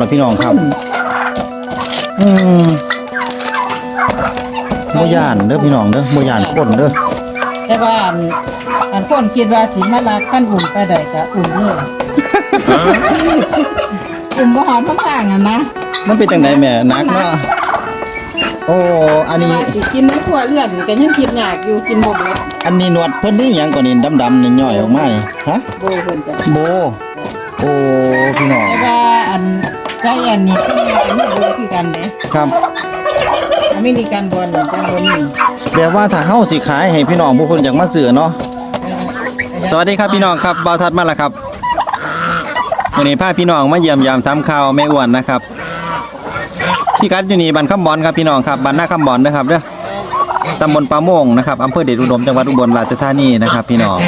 แล้วพี่น้องครับ อืมบ่ย่านเด้อพี่น้องเด้อบ่ย่านคนเด้อแต่ว่าอันอันคนคิดว่าสิมาลักขั้นอุ่นไปได้ก็อุ่นเลยอุ่นบ่หอมทั้งต่างอะนะมันเป็นจังไดแม่หนักเนาะโอ้อันแต่นี้ว่าสิกินในครัวเรือนก็ยังคิดยากอยู่กินบ่เบิดอันนี้หนวดเพิ่นนี่หยังก่อนนี่ดำๆนี่ย่อยออกมานี่ฮะโบเพิ่นจ้ะโบ โอ้พี่น้องแต่ว่าอัน ใจอันนี้ก็มีอันนี้โบคือกันเด้ครับ อเมริกันบอลนั่นจังบ่มีแปลว่าถ้าเฮาสิขายให้พี่น้องผู้เพิ่นอยากมาซื้อเนาะ สวัสดีครับพี่น้องครับบ่าวทัดมาแล้วครับวันนี้พาพี่น้องมาเยี่ยมยามทำข่าวแม่อ้วนนะครับพี่กัดอยู่นี่บ้านคำบอนครับพี่น้องครับบ้านหน้าคำบอนนะครับเด้อตำบลปาโมงนะครับอำเภอเดชอุดมจังหวัดอุบลราชธานีนะครับ พี่น้อง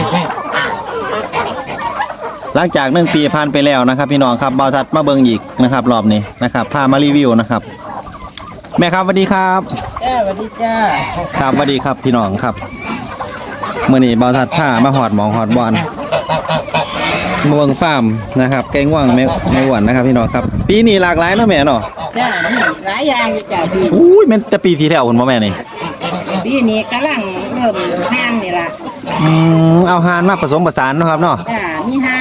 หลังจากหนึ่งปีผ่านไปแล้วนะครับ พี่น้องครับบ่าวทัดมาเบิ่งอีกนะครับ รอบนี้นะครับพามารีวิวนะครับ แม่ครับสวัสดีครับจ้าสวัสดีจ้าครับสวัสดีครับพี่น้องครับเมื่อนี้บอทัดผ้ามาหอดหมองหอดบอลเมืองฟาร์มนะครับแกงว่างแม่แม่หวนนะครับ พี่น้องครับ ปีนี้หลากหลายเนาะแม่เนาะจ้านี่หลายอย่างอยู่จ้าพี่อุ้ยแมันจะปีที่แล้วคุณพ่อแม่นี่ปีนี้กำลังเริ่มงานนี่ล่ะอืมเอาหานมาผสมผสานเนาะครับเนาะจ้ามีห่าน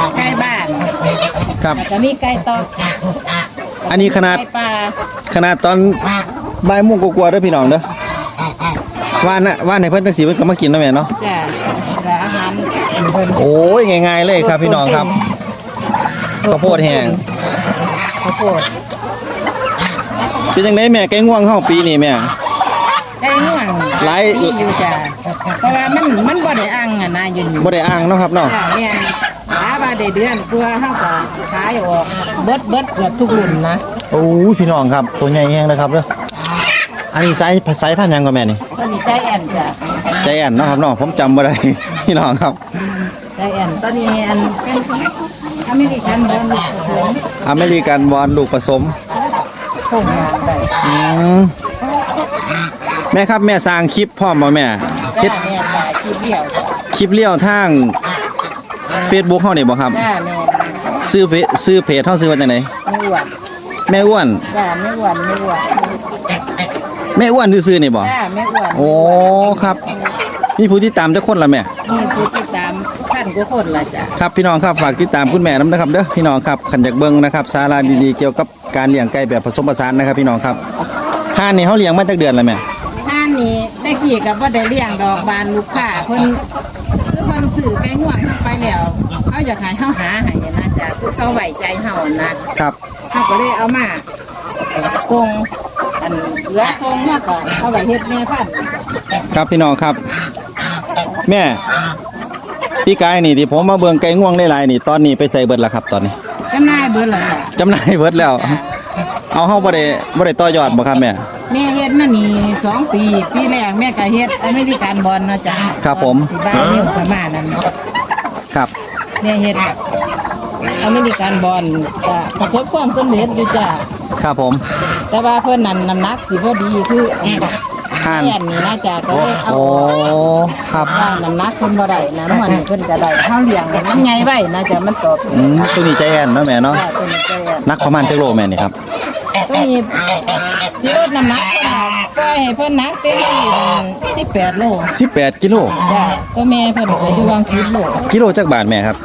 มีไก่บ้านครับ แล้วก็มีไก่ตอกอันนี้ขนาดไก่ปลาขนาดตอนบ่ายโมงกว่าๆเด้อพี่น้องเด้อว่านน่ะว่านในเพิ่นจังสีเพิ่นก็มากินเนาะแม่เนาะจ้าแล้วอาหารเพิ่นโอ้ยง่าย ๆ เลยครับ พี่น้องครับข้าวโพดแห้งข้าวโพดเป็นจังไดแม่แกงว่างเฮาปีนี้แม่ ไก่ง่วงหลาย มีอยู่จ้าเพราะว่ามันมันบ่ได้อังอะนะอยู่นี่บ่ได้อ้างเนาะครับเนาะจ้าแม่น หาว่าได้เดือนกว่าเฮาก็ขายออกเบิดเบิดเกือบทุกรุ่นนะโอ้ยพี่น้องครับ ตัวใหญ่แห้งนะครับเด้ออันนี้ไซส์ไซส์พันธุ์หยังก็แม่นี่ตอนนี้ใจแอนจ้ะใจแอนเนาะครับเนาะผมจำบ่ได้ พี่น้องครับใจแอนตอนนี้อันเป็นอเมริกันบอลลูกผสมอเมริกันบอลลูกผสมโค้งงานได้อืมแม่ครับแม่สร้างคลิปพร้อมบ่แม่เฮ็ดจ้าแม่จ้าคิดเดียวจ้ะคลิปเลี้ยวทาง Facebook เฮานี่บ่ครับจ้าแม่ซื้อเพจซื้อเพจเฮาซื้อว่าจังไดไม่อ้วนแม่อ้วนจ้าไม่อ้วนไม่อ้วนแม่อ้วนซื่อๆนี่บ่จ้าไม่อ้วนโอ้ครับมีผู้ที่ตามจักคนละแม่มีผู้ติดตามพันกว่าคนละจ้ะครับพี่น้องครับฝากติดตามคุณแม่น้ำนะครับเด้อพี่น้องครับขันจากเบิ้งนะครับสาระดีๆเกี่ยวกับการเลี้ยงไก่แบบผสมผสานนะครับ พี่น้องครับห่านนี่เขาเลี้ยงมาจากเดือนแล้วแม่ห้านนี้ได้กี่กับว่าได้เลี้ยงดอกบานลูกค้าเพิ่นคือเพิ่น สื่อไก่ง่วงไปแล้วเขาอยากให้เฮาหาให้นะจ้ะคือเขาไว้ใจเฮานะครับเขาก็เลยเอามาส่งอันเหลือส่งมาก่อนเอาไว้เฮ็ดแม่พันธุ์ครับพี่น้องครับ แม่พี่กายนี่ที่ผมมาเบิ่งไก่ง่วงได้หลายนี่ตอนนี้ไปใส่เบิดแล้วครับ ตอนนี้จำหนายเบิดแล้วจ้ะจำหน่ายเบิดแล้ว เอาเฮาบ่ได้บ่ได้ต่อยอดบ่ครับแม่ แม่เฮ็ดมานี่สองปี ปีแรกแม่ก็เฮ็ดอเมริกันบอลเนาะจ้ะครับผมที่บ้านนิ้วประมาณนั้นครับ แม่เฮ็ดอเมริกันบอลก็ประสบความสำเร็จอยู่จ้ะครับผม แต่ว่าเพิ่นนั่นน้ำหนักสิบ่ดีคืออันห่านแอนนี่นะจ้ะก็เลยเอาโอ้ครับว่าน้ำหนักเพิ่นบ่ได้นะมันนี่เพิ่นก็ได้เฮาเลี้ยงมันใหญ่ไว้นะจ้ะมันตอบอืมตัวนี้ใจแอนเนาะแม่เนาะจ้ะตัวนี้ก็แอนนักประมาณจักโลแม่นี่ครับ ตัวนี้ที่ลดน้ำหนักก็ให้เพิ่นหนักเต็มที่18โล18 กิโล จ้ะตัวแม่เพิ่นก็อยู่วาง10โลกิโลจักบาทแม่ครับ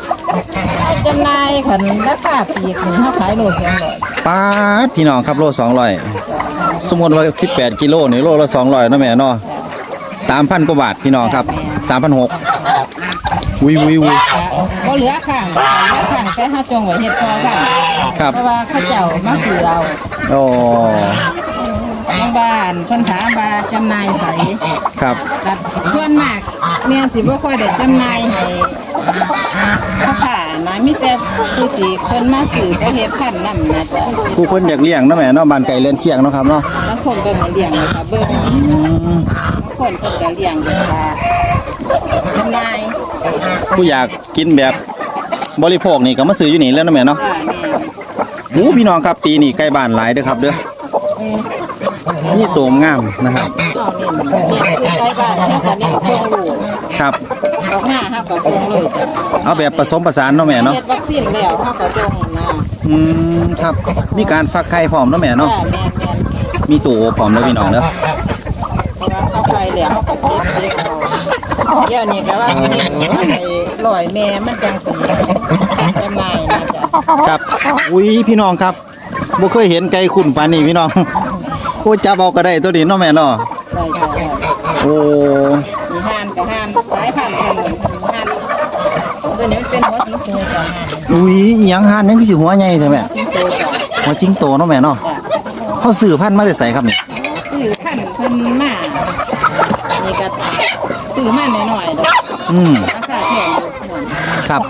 จำหนายขันราคาปีกนี่เฮาขายโล200ป้าดพี่น้องครับโลสองร้อยสมมติว่าสิบแปดกิโลนี่โลละสองร้อยนาะแม่เนาะสามพันกว่าบาทพี่น้องครับสามพันหกวิววิววิก็เหลือข้างเหลือข้างแค่ห้าจงไว้เฮ็ดพอค่ะครับ เพราะว่าเขาเจ้ามาซื้อเอา โอ้ทางบ้านเพิ่นถามว่าจำหน่ายไสครับกัดส่วนมากแม่นสิบ่ค่อยได้จำหน่ายให้พ่อค้านะมีแต่ผู้ที่เพิ่นมาซื้อก็เฮ็ดพันธุ์นำนะจ๊ะผู้คนอยากเลี้ยงเนาะแม่เนาะบ้านไก่เลี้ยงเคียงเนาะครับเนาะแล้วคนเบิ่งให้เลี้ยงเลยค่ะเบิ่งอืมคนเพิ่นก็เลี้ยงเลยค่ะจำหน่ายผู้อยากกินแบบบริโภคนี่ก็มาซื้ออยู่นี่แล้วเนาะแม่เนาะ ค่ะแม่โอ้พี่น้องครับปีนี้ใกล้บ้านหลายเด้อครับเด้อนี่ตัวงามนะครับเอาเน้นเน้นคือไปบ้านเฮาก็เน้นส่งลูกครับออกมาเฮาก็ส่งเลยจ้ะเอาแบบผสมผสานเนาะแม่เนาะเฮ็ดวัคซีนแล้วเฮาก็ส่งนะอืมครับมีการฟักไข่พร้อมเนาะแม่เนาะจ้แม่นแม่นมีตู้อบพร้อมแล้วพี่น้องเด้อเพราะว่าเขาไปแล้วเขาก็เก็บเก็บเอาเดี๋ยวนี้ก็ว่าสิเอาไปลอยแม่มันจังสิจำหน่ายนะจ๊ะ ครับ อุ้ยพี่น้องครับบ่เคยเห็นไก่ขุ่นปานนี้พี่น้องโอ้จับเอาก็ได้ตัวนี้เนาะแม่เนาะได้จ้ะได้โอ้มีห่านกับห่านสายพันธุ์กันห่านตัวนี้มันเป็นหัวสิงโตจ้ะห่านอุ้ยอิหยังหานยังคือสิหัวใหญ่แท้แม่สิงโตจ้ะหัวสิงโตเนาะแม่เนาะจ้ะเขาซื้อพันธุ์มาได้ใส่ครับนี่ซื้อพันธุ์เพิ่นมานี่ก็ซื้อมาหน่อยๆดอกอืมราคาแพงอยู่หน่อยครับ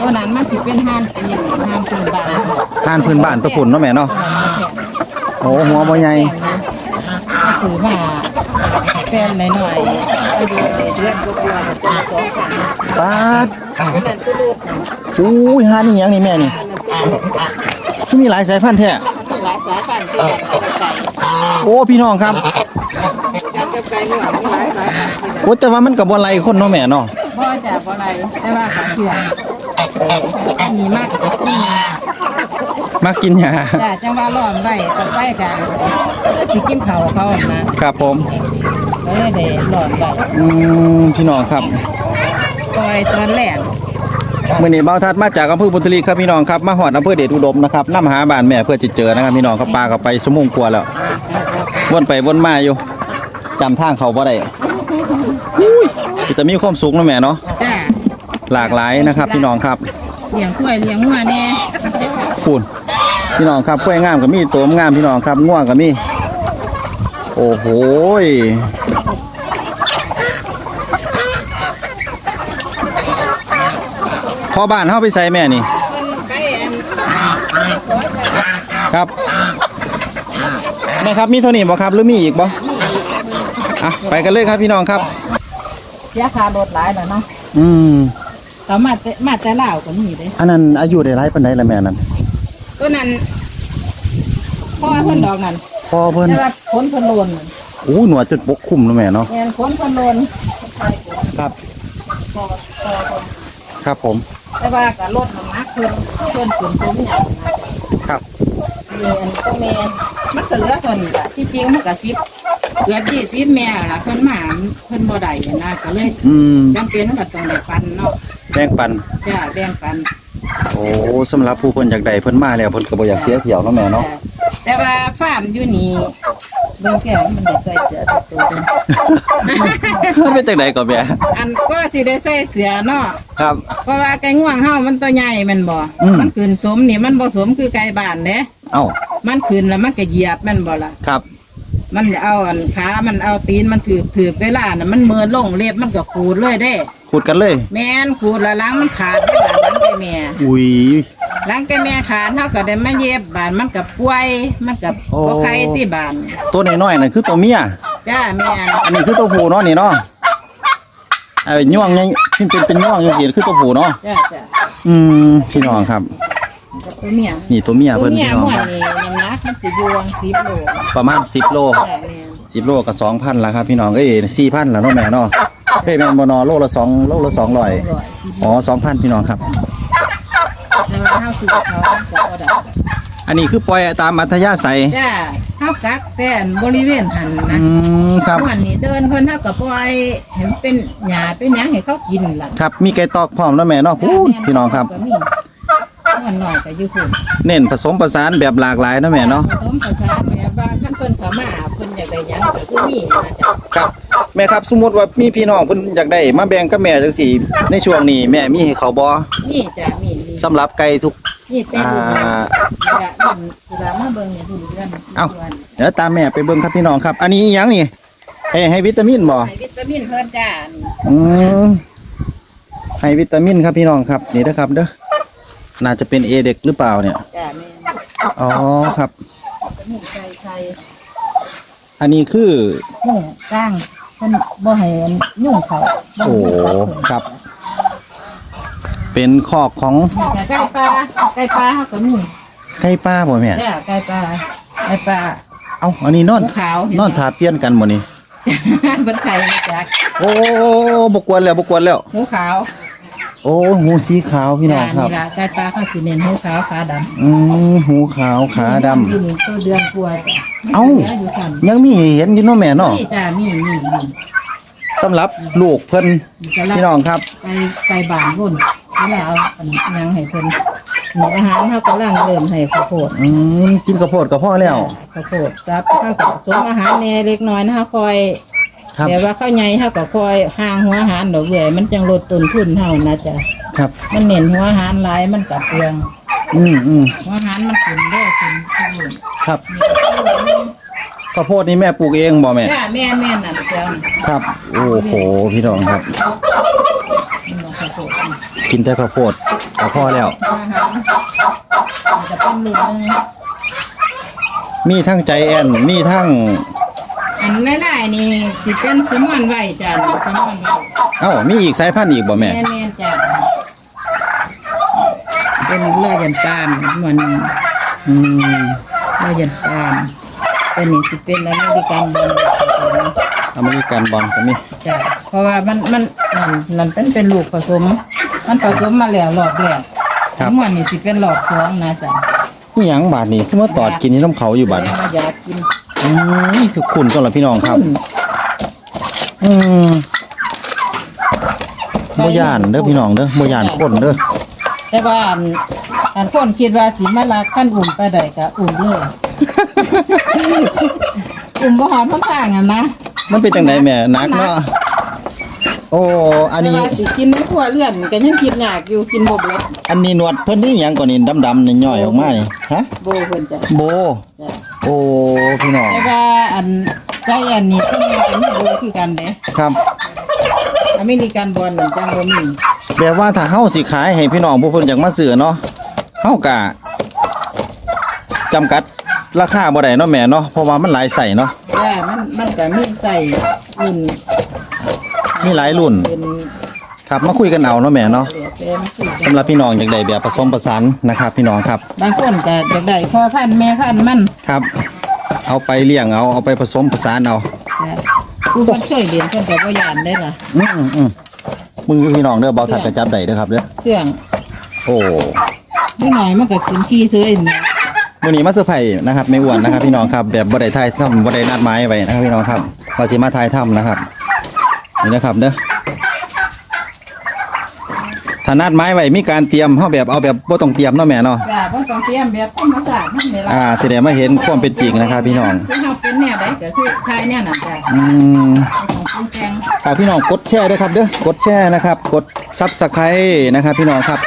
ตัวนั้นมันสิเป็นห่านปีนห่านปีนบานหานพื้นบ้านตะปุ่นเนาะแม่เนาะตัวนั้นมันแพงโอ้หัวบ่ใหญ่ซื้อมาแฟนหน่อยๆอายุเดือนกว่าๆตัวสองพันปาดนั่นคือลูกนะอุ้ยหานนี่หยังนี่แม่นี่คือมีหลายสายพันธุ์แท้หลายสายพันธุ์ที่กันกับไก่โอ้พี่น้องครับกันกับไก่หน่อยมีหลายสายพันธุ์ที่กันโอ้แต่ว่ามันก็บ่ไหลคนเนาะแม่เนาะบ่จะบ่อะไรแต่ว่าขาเชื่อ มีมากมีมามากินหญ้าจ้าจังว่าล้อมไว้กับไปกันก็สิกินข้าวเขานะครับผมก็เลยได้ล้อมไว้อืมพี่น้องครับปล่อยตอนแรกมื่อนี้เบาทัดมาจากอำเภอบุตรีครับพี่น้องครับมาหอดอำเภอเดชอุดมนะครับนำหาบ้านแม่เพื่อจะเจอนะครับพี่น้องครับปลากับไปสมุงกลัวาแล้ววนไปวนมาอยู่จำทางเขาบ่ได้อุ้ยจะมีความสุขนะแม่เนาะจ้า หลากหลายนะครับ พี่น้องครับเลี้ยงกล้วยเลี้ยงงัวแน่พูนพี่น้องครับกล้วยงามก็มีตัวงามพี่น้องครับง่วงก็มีโอ้โหยพอบ้านเฮาไปใส่แม่นี่ไปอันครับแม่ครับมีเท่านี้บ่ครับหรือมีอีกบ่อะไปกันเลยครับพี่น้องครับเสียค่ารถหลายแล้วเนาะอืม ต่อมาแต่มาแต่ลาวก็มีเด้อันนั้นอายุได้หลายปานใดละแม่นั่นตัวนั้นพ่อเพิ่นดอกนั่นพอเพิ่นแต่ว่าผลเพิ่นโลนนั่นโอ้หนวดจุดปกคุมเนาะแม่เนาะแม่นผลเพิ่นโลนครับพอพอพอครับผม แต่ว่าก็ลดน้ำหนักเพิ่นเพิ่นขึ้นสมอย่างนะครับนี่อันตัวแม่มันก็เหลือเท่านี้ล่ะที่จริงมันก็สิบเกือบยี่สิบแม่ล่ะเพิ่นมาเพิ่นบ่ได้นะก็เลยอืมจำเป็นก็ต้องได้ปันเนาะแบ่งปัน จ้าแบ่งปันโอ้สำหรับผู้เพิ่นอยากได้เพิ่นมาแล้วเพิ่นก็บ่อยากเสียเที่ยวเนาะแม่เนาะแต่ว่าฟาร์มอยู่นี่เบิ่งแก้วมันได้ใส่เสื้อตัวตัวเด้อมันเป็นจังไดก็แม่อันก็สิได้ใส่เสื้อเนาะครับ เพราะว่าไก่ง่วงเฮามันตัวใหญ่แมันบ่อืม มันขึ้นสมนี่มันบ่สมคือไก่บ้านเด้เอ้ามันขึ้นแล้วมันก็เหยียบแมันบ่ล่ะ ครับ มันเอาอันขา มันเอาตีน มันถืบถืบเวลาน่ะมันเมินลงเล็บมันก็ขูดเลยเด้ ขุดกันเลย แม่นขูดแล้วหล้างมันขาดได้บาดหล้างไก่แม่อุ้ย หล้างไก่แม่ขาดเฮาก็ได้มาเย็บบานมันก็ป่วย มันก็โอ้ บ่ไข้ที่บ้านตัวน้อยๆนั่นคือตัวเมีย จ้าแม่นอันนี้คือตัวผู้เนาะนี่เนาะไอ้ย่วงยังที่เป็นเป็นย่วงจังซี่คือตัวผู้เนาะ จ้าจ้าอืมพี่น้องครับ กับตัวเมียนี่ตัวเมียตัวเพิ่นเมียพี่น้องม่วคนรับนี่น้ำหนักมันสิอยู่วง10โลประมาณ10โลจ้าแม่น10โลก็2,000แล้วครับพี่น้องเอ้ย4,000แล้วเนาะแม่เนาะเฮ้ยแม่นบ่เนาะโลละ2โลละ200ร้อยสิบอ๋อ2,000พี่น้องครับ แต่ว่าเฮาซื้อเขาเฮาก็บ่ได้อันนี้คือปล่อยตามอัธยาศัยจ้าเฮากักแต่อันบริเวณหันอืนะมครับม่วนนี่เดินเพิ่นเฮาก็ปล่อยให้มันเป็นหญ้าเป็นหยังให้เขากินล่ะครับมีไก่ตอกพร้อมแล้วแม่เนาะพูดพี่น้องครับ ก็มี ม่วนน้อยก็อยู่พุ่นเน้นผสมผสานแบบหลากหลายนะแม่เนาะผสมผสานแบบว่าคันเพิ่นเขามาเพิ่นอยากได้หยังก็คือมีนะจ๊ะครับแม่ครับสมมติว่ามีพี่น้องเพิ่นอยากได้มาแบ่งกับแม่จังซี่ในช่วงนี้แม่มีให้เขาบ่มีจ้ะมีมีสำหรับไก่ทุกมีแต่อ่าบุญนี่ล่ะบุญเวลามาเบิ่งนี่บุญเดือนเอ้าวันเดี๋ยวตามแม่ไปเบิ่งครับพี่น้องครับ อันนี้อีหยังนี่ให้ให้วิตามินบ่ ให้วิตามินเพิ่นจ้านอืมให้วิตามินครับพี่น้องครับนี่นะครับเด้อ น่าจะเป็นเอเด็กหรือเปล่าเนี่ย จ้าแม่นอ๋อครับวิตามินไข่ไข่อันนี้คือ ยุ่งกลางเพิ่นบ่ให้ยุ่งเขาบ่โอ้ให้ยุ่งเขาเพิ่นครับ เป็นคอกของนี่จ้ะไก่ปลาไก่ปลาเขาก็มีไก่ป้าบ่แม่จ้ะไก่ปลาไก่ปลา เอ้าอันนี้นอน ขาวเห็นอนทาเปลี่ยนกันบ่นี่เป็นไข่มาจากโอ้บกวนแล้วบกวนแล้วหมูขาว โอ้หูสีขาวพี่น้องครับนี่ละไก่ปลาเขาสิเน้นหูขาวขาดำอืมหูขาวขาดำอยู่นี่ตัวเดือนกว่าจ้ะเอ้าหลือยู่สั่นยังมีให้เห็นอยู่เนาะแม่เนาะนี่จ้ามีมีมีสำหรับลูกเพิ่นจะรับพี่น้องครับไปไปบ้านพุ่นแล้วเอาอันยังให้เพิ่นมีอาหารเขากำลังเริ่มให้ข้าวโพดอืมกินกระโพดกับพ่อแล้วข้าวโพดซับข้าวสมอาหารแหน่เล็กน้อยนะคะคอย ครับ แต่ว่าข้าวใหญ่เฮาก็คอยห่างหัวอาหารดอกเบื่อยมันจังลดต้นทุนเฮานะจ๊ะครับ มันเน้นหัวอาหารหลายมันกับเปลืองอืมอืมหัวอาหารมันขึ้นได้ขึ้นขึ้นครับข้าวโพดนี่แม่ปลูกเองบ่แม่ จ้าแม่นแม่นน่ะเจ้านี่ครับ โอ้โหพี่น้องครับมันบอกข้าวโพดนี่กินแต่ข้าวโพดกับพ่อแล้ว หัวอาหารมันจะเป็นรุ่นหนึงมีทั้งใจแอนมีทั้ง อันหลายๆนี่สิเป็นสมอนไว้จ้ะนี่สมอนไว้เอ้ามีอีกสายพันธุ์อีกบ่แม่ แม่นแม่นจ้ะเป็นเลือดยันปาล์มเหมือนอืมเลือดยันปาล์มตัวนี้สิเป็นอเมริกันบอลอเมริกันบอลก็มีจ้ะเพราะว่ามันมันนั่นนั่นเป็นเป็นลูกผสม มันผสมมาแล้วรอบแรกทั้งหมดนี่สิเป็นรอบสองนะจ๊ะนี่หยังบาดนี้คือมาตอดกินนี่น้ำเขาอยู่บาดนี้มาอยากกิน อืมนี่คือคุณสำหรับพี่น้องครับขึ้นอืมบ่ย่านเด้อพี่น้องเด้อบ่ย่านคนเด้อแต่ว่าอันอันคนคิดว่าสิมาลักขั้นอุ่มไปได้ก็อุ่มเลยอุ่มบ่หอมทั้งทางอะนะมันเป็นจังไดแม่หนักเนาะโอ้อันแต่นี้ ว่าสิกินในครัวเรือนก็ยังคิดยากอยู่กินบ่เบิดอันนี้หนวดเพิ่นนี่หยังก่อนนี่ดำๆนี่ย่อยออกมานี่ฮะ โบเพิ่นจ้ะโบ จ้ะ โอ้พี่น้องแต่ว่าอันใจอันนี้ก็มีก็มีโบคือกันเด้ครับอเมริกันบอลนั่นจังบ่มีแบบว่าถ้าเฮาสิขายให้พี่น้องผู้เพิ่นอยากมาซื้อเนาะเฮากะจำกัดราคาบ่ได้เนาะแม่เนาะเพราะว่ามันหลายใส่เนาะจ้ามันมันก็มีใส่รุ่นมีหลายรุ่นเป็น ครับมาคุยกันเอาเนาะแม่เนาะเหลือเต็มที่สำหรับพี่น้องอยากได้แบบผสมผสานนะครับพี่น้องครับ บางคนก็อยากได้พ่อพันธุ์แม่พันธุ์มันครับ เอาไปเลี้ยงเอาเอาไปผสมผสานเอาจ้ะผู้คนเคยเรียนเพิ่นก็บ่ย่านได้ล่ะอืมอืมมึงดูพี่น้องเด้อเบาถัดกระจับได้เด้อครับเด้อเครื่องโอ้นิดหน่อยมันก็ขึ้นขี้เสื้อเองนะมื้อนี้มาเซอร์ไพรส์นะครับไม่อ้วนนะครับ พี่น้องครับแบบบ่ได้ทายทำบ่ได้นัดหมายไว้นะครับพี่น้องครับว่าสิมาทายทำนะครับนี่นะครับเด้อ ถ้านัดหมายไว้มีการเตรียมเฮาแบบเอาแบบบ่ต้องเตรียมเนาะแม่เนาะจ้าบ่ต้องเตรียมแบบธรรมชาติมันนี่ล่ะอ่าสิได้มาเห็นความเป็นจริงนะครับพี่น้องคือเฮาเป็นแนวใดก็คือทายแนวนั้นจ้ะอืมของปรุงแต่ง ฝากพี่น้องกดแชร์ด้วยครับเด้อกดแชร์นะครับ กดซับสไครต์นะครับ พี่น้องครับ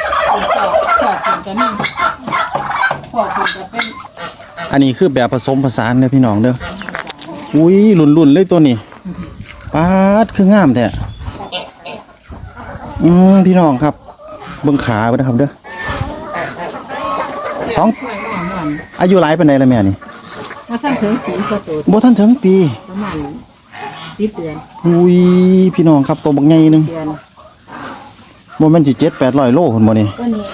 ชอบชอบกินก็มีชอบกินก็เป็นอันนี้คือแบบผสมผสานเด้อพี่น้องเด้ออุ้ยหลุ่นๆเลยตัวนี้ปาดคืองามแท้อืมพี่น้องครับ เบิ่งขาไปนะครับเด้อสองกล้วยอ่อนอายุหลายปานใดแล้วแม่นี่ๆถ้าท่านถึงสีก็โตบ่ทันถึงปีประมาณ10เดือนอุ้ยพี่น้องครับตัวบักใหญ่หนึงเดือนบ่แม่นสิ7 800โลพุ่นบ่นี่ตัวนี้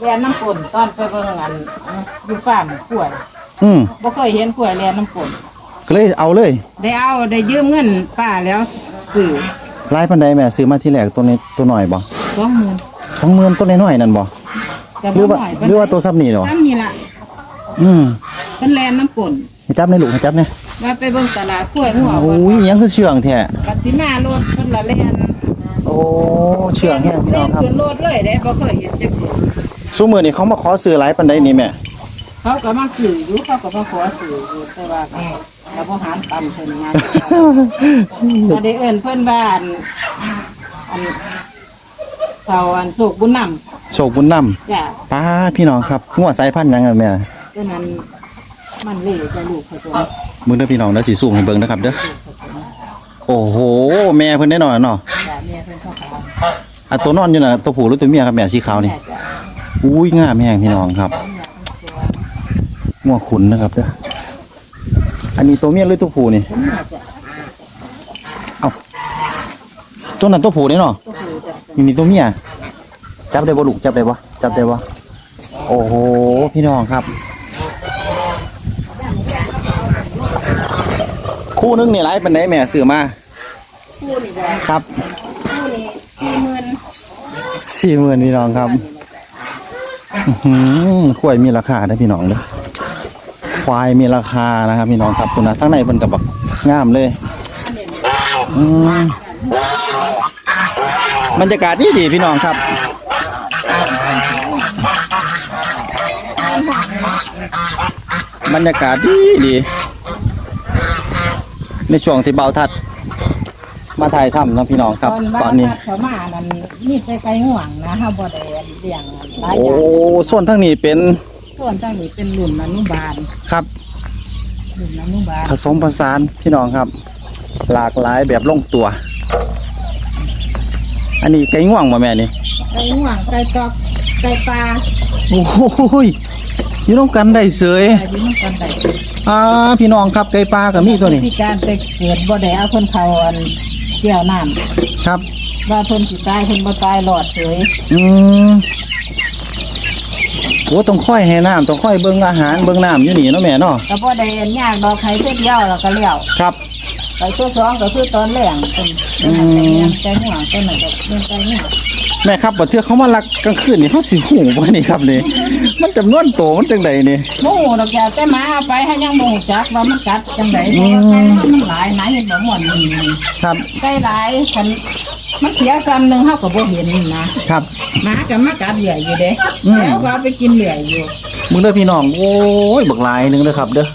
แลนน้ำฝนตอนไปเบิ่งอันอยู่ฟาร์มกล้วยอืมบ่เคยเห็นกล้วยแลนน้ำฝนก็เลยเอาเลย ได้เอาได้ยืมเงินป้าแล้วซื้อหลายปานใดแม่ซื้อมาที่แรกตัวนี้ตัวน้อยบ่ สองหมื่นสองหมื่นตัวน้อยๆนั่นบ่แต่หรือว่าบ่น้ยหรือว่าตัวซับนี่เหรอซ้ำนี่ล่ะอืมเพิ่นแลนน้ำฝนให้จับในลูกให้จับเนี่ยว่าไปเบิ่งตลาดกล้วยงัวโอ้ก่อนยยังคือเชื่องแท้ปัดสิมารถเพิ่นละแลนโอ้เชื่องแท้พี่น้องครับ ขึ้นรถเลยได้บ่เคยเห็นจักเทื่อซุมื้อนี้เขามาขอซื้อหลายปานใดนี่แม่เขาก็มาซื้ออยู่เขาก็มาขอซื้ออยู่แต่ว่าก็แล้วบ่หารปันเพิ่นมาก็ได้เอิ้นเพิ่นบ้านอัน เฒ่าอันโศกบุญนำโชคบุญนำจ้ะป้าดพี่น้องครับงัวสายพันธุ์หยังอะแม่ตัวนั้นมันเล่จะลูกผสมมึงเด้อพี่น้องเด้อสิซูมให้เบิ่งนะครับเด้อโอ้โห แม่เพิ่นได้หน่อยเนาะจ้ะแม่เพิ่นเข้าขาวอะตัวนอนอยู่น่ะตัวผู้หรือตัวเมียครับแม่สีขาวนี่ แม่จ้ะอุ้ยงามแฮงพี่น้องครับงัวขุนนะครับเด้ออันนี้ตัวเมียหรือตัวผู้นี่ตัวแม่จ้ะตัวนั้นตัวผู้นี่เนาะ ตัวผู้จ้ะ นี่นี่ตัวเมียจับได้บ่ลูกจับได้บ่จับได้บ่โอ้โหพี่น้องครับ คู่นึงนี่หลายปานใดแม่ซื้อมาคู่นี่จ้ครับคู่นี่สี่หมื่นสี่หมื่นพี่น้องครับอือหือควายมีราคาได้พี่น้องเลยควายมีราคานะครับพี่น้องครับคุณนะทั้งในเป็นกับแบบงามเลยอืม บรรยากาศดีดีๆพี่น้องครับ บรรยากาศดีดี ในช่วงที่เบาทัด มาถ่ายทำเนาะพี่น้องครับ ตอนนี้เขามานั่นนี่ไปไกลห่วงนะเฮาบ่ได้เลี้ยงหลายโอ้อย่างส่วนทั้งนี้เป็นส่วนตั้งนี้เป็นรุ่นอนุบาลครับรุ่นอนุบาลผสมผสานพี่น้องครับ หลากหลายแบบลงตัว อันนี้ไก่ง่วงมาแม่นี่ไก่ห่วงไก่ตอกไก่ปลาโอ้โหยอยู่น้องกันได้เสยไก่ที่มันกันได้อ่าพี่น้องครับไก่ปลากับมีตัวนี้พิการแต่เกิดบ่ได้เอาคนเขาอันเกี่ยวน้ำครับว่าเพิ่นสิตายเพิ่นบ่ตายหลอดเฉยอืมโอ้ต้องค่อยให้น้ำต้องค่อยเบิ่งอาหารเบิ่งน้ำอยู่นี่เนาะแม่เนาะก็บ่ได้อันยากดอกไข่เพิ่นเดียวแล้วก็เลี้ยวครับ ไปตัวสองก็คือตอนแรกเป็นเป็นหันไก่เลี้ยงไก่ห่วงไก่หน่อยก็เป็นไก่ห่วงแม่ครับบัดเทื่อเขามาลักกลางคืนนี่เขาสิหูบ่นี่ครับนี่ มันจำนวนโตมันจังใดนี่โมโหดอกยาแต่หมาเอาไปให้ยังโมโหจักว่ามันกัดจังไดเพราะว่าไก่มันหลายหลายเห็นบ่ม่วนนี่ครับ ไก่หลายคันมันเสียซ้ำหนึงเฮาก็บ่เห็นนะครับ หมาก็มากัดเหลือยอยู่เด้อืมแล้วก็เอาไปกินเหลือยอยู่มึงเด้อพี่น้องโอ้ยบักหลายหนึงเด้อครับเด้อ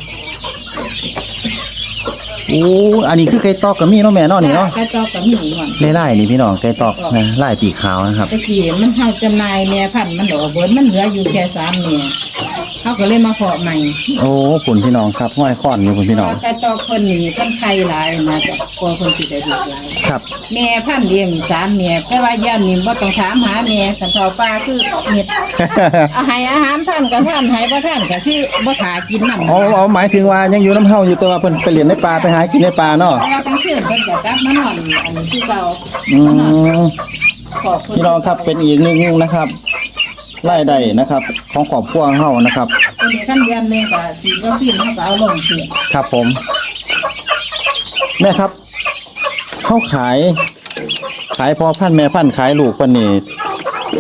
โอ้อันนี้คือไก่ตอกกับมีเนาะแม่เนาะนี่เนาะไก่ตอกก็มีม่วนไล่ๆนี่พี่น้องไก่ตอกนะไล่ปีกขาวนะครับตะกี้มันเฮาจำหน่ายแม่พันธุ์มันดอกเบิดมันเหลืออยู่แค่3แม่เฮาก็เลยมาเพาะใหม่ โอ้ผุนพี่น้องครับห้อยค้อนอยู่ผุนพี่น้องไก่ตอกเพิ่นนี่เพิ่นไข่หลายนะจ้ะกลัวเพิ่นสิได้ลูกหลายครับ แม่พันธุ์เลี้ยงสามแม่แต่ว่าย่านนี่บ่ต้องถามหาแม่คันเขาปลาคือเม็ดเอาให้อาหารท่านก็ท่านให้บ่ท่านก็คือบ่ขากินนำเอาเอาหมายถึงว่ายังอยู่น้ำเฮาอยู่แต่ว่าเพิ่นไปเรียนในป่าไปหากินในป่าเนาะเพราะว่าตั้งคืนเพิ่นก็กลับมานอนอันนี้คือเก่าอืมานอนมขอบคุณพี่น้องครับเป็นอีกหนึ่งนะครับรายได้นะครับ ของครอบครัวเฮานะครับ ตัวนี้ขั้นเดือนหนึงก็ฉีดวัคซีนเฮาก็เอาลงเพียครับผม แม่ครับเขาขาย ขายพอพันธุ์แม่พันธุ์ขายลูกปันนี่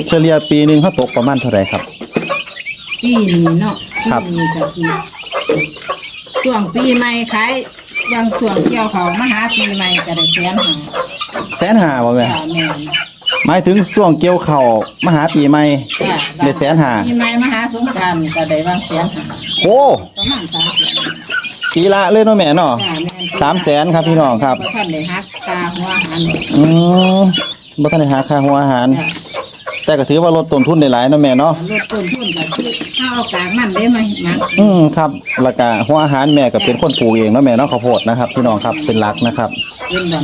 เฉลี่ยปีหนึ่งเขาตกประมาณเท่าไหร่ครับ ปีนี้เนาะครับปีนี้ก็คือช่วงปีใหม่ขาย บางช่วงเกี่ยวเขามาหาปีใหม่ก็ได้แสนหาแสนหาบ่แม่จ้าแม่นหมายถึงช่วงเกี่ยวเข่าวมหาปีใหม่จ้ะได้แสนหาปีใหม่มาหาสงกรานต์ก็ได้บางแสนหาโอ้ประมาณสามแสนปีละเลยเนาะแม่เนาะ จ้าแม่นสามแสนครับพี่น้องครับ ท่านได้ฮักตาหัวอาหารอืมบ่ทันได้หาค่าหัวอาหาร จ้ะ แต่ก็ถือว่าลดต้นทุนได้หลายเนาะแม่เนาะลดต้นทุนก็คือถ้าเอากากมันได้ไหมมักอืมครับแล้วก็หัวอาหารแม่ก็เป็นคนปลูกเองเนาะแม่เนาะข้าวโพดนะครับพี่น้องครับเป็นหลักนะครับเป็นแบบ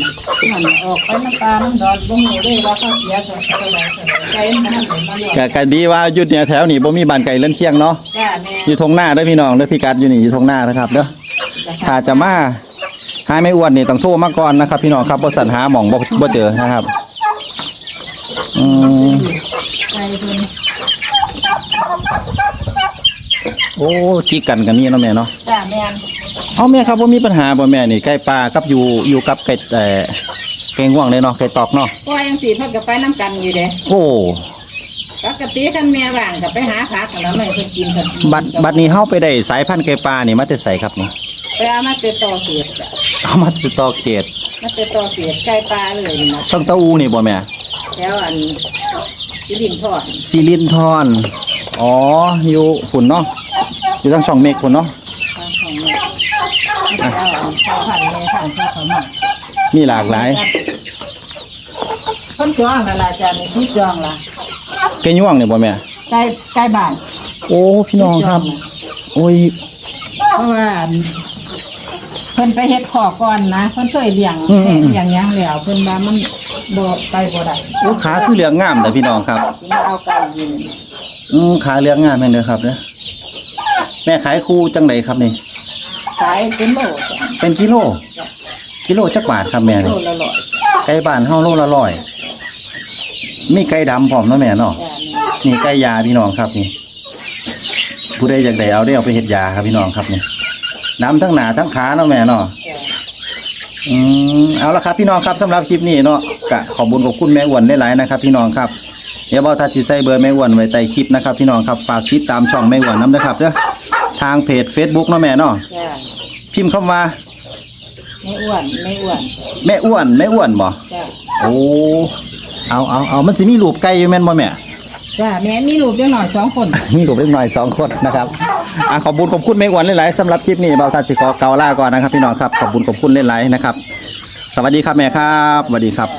มันออกไปน้ำตาน้ำดอนบ่ฮู้เลยว่าเขาเสียเท่าเท่าไหร่เท่าไหร่ใจมันนั่นเลยมาหยอดก็ก็ดีว่าอยู่เนี่ยแถวนี้บ่มีบ้านไก่เลื่อนเคียงเนาะจ้าแม่อยู่ทงหน้าเด้อพี่น้องเด้อพี่กัดอยู่นี่อยู่ทงหน้านะครับเด้อถ้าจะมาหาไม่อ้วนนี่ต้องโทรมาก่อนนะครับ พี่น้องครับบ่สั่นหาหม่องบ่บ่เจอนะครับ อืมใจเพิ่นโอ้จีกันกันนี่เนาะแม่เนาะจ้าแม่นเอาแม่ครับบ่มีปัญหาบ่แม่นี่ไก่ปลากับอยู่อยู่กับไก่เอ่อไก่ง่วงเลยเนาะไก่ตอกเนาะเพราะว่าจังซี่เพิ่นก็ไปน้ำกันอยู่เด้โอ้ปกติคันแม่ว่างก็ไปหาผักกันแล้วไม่เพิ่นกินกันบัดบัดนี้เฮาไปได้สายพันธุ์ไก่ปลานี่มาแต่ไสครับนี่ไปเอามาเตะต่อเสียดจ้ะเอามาติดต่อเขตมาเตะต่อเสียดไก่ปลาเลยนี่นะช่องเต้าอูนี่บ่แม่ แล้วอันสิรินทอดซิลินทอน อ๋อ อยู่ฝุ่นเนาะ อยู่ทั้งช่องเมฆฝุ่นเนาะทางของแม่แล้วอันข้าวผัดแม่ข้าวข้าวเขามามีหลากหลายเพิ่นจองนั่นล่ะจ้ะนี่ที่จองล่ะแกย่วงเนี่ยบ่แม่ ใกล้ใกล้บ้านโอ้ พี่น้องครับ โอ้ย เพราะว่า เพิ่นไปเฮ็ดขอก่อนนะเพิ่นเคยเลี้ยงอืมแพะเลี้ยงหยังแล้วเพิ่นว่ามันบ่ไปบ่ได้โอ้ขาคือเหลืองงามแต่พี่น้องครับสิมาเอาไก่ยินอืมขาเหลืองงามแม่นเด้อครับเด้อแม่ขายคู่จังไดครับนี่ ขายเป็นโลจ้ะเป็นกิโล กิโลจักบาทครับแม่โลนี่ละร้อยไก่บ้านเฮาโลละร้อยมีไก่ดำพร้อมเนาะแม่เนาะ จ้ะนี่นี่ไก่ยาพี่น้องครับนี่ ผู้ใดอยากได้เอาได้เอาไปเฮ็ดยาครับพี่น้องครับนี่ ดำทั้งหน้าทั้งขาเนาะแม่เนาะจ้ะอืมเอาละครับพี่น้องครับสำหรับคลิปนี้เนาะกะขอบคุญขอบคุณแม่อ้วนได้หลายๆนะครับ พี่น้องครับเดี๋ยวเบาทัดสิใส่เบอร์แม่อ้วนไว้ใต้คลิปนะครับ พี่น้องครับฝากติดตามช่องแม่อ้วนน้ำนะครับเด้อทางเพจ Facebook เนาะแม่เนาะจ้าพิมพ์เข้ามาไม่อ้วนไม่อ้วนแม่อ้วนแม่อ้วนบ่จ้าโอ้เอาเอาเอามันสิมีรูปไก่อยู่แม่นบ่แม่ จ้าแม่มีลูกเล็กหน่อยสองคน มีรูปเล็กหน่อยสองคนนะครับอะขอบบุญขอบคุณแม่อ้วนหลายๆสำหรับคลิปนี้เบาตัดสิกอเกาล่าก่อนนะครับพี่น้องครับขอบบุญขอบคุณหลายๆนะครับ สวัสดีครับแม่ครับสวัสดีครับ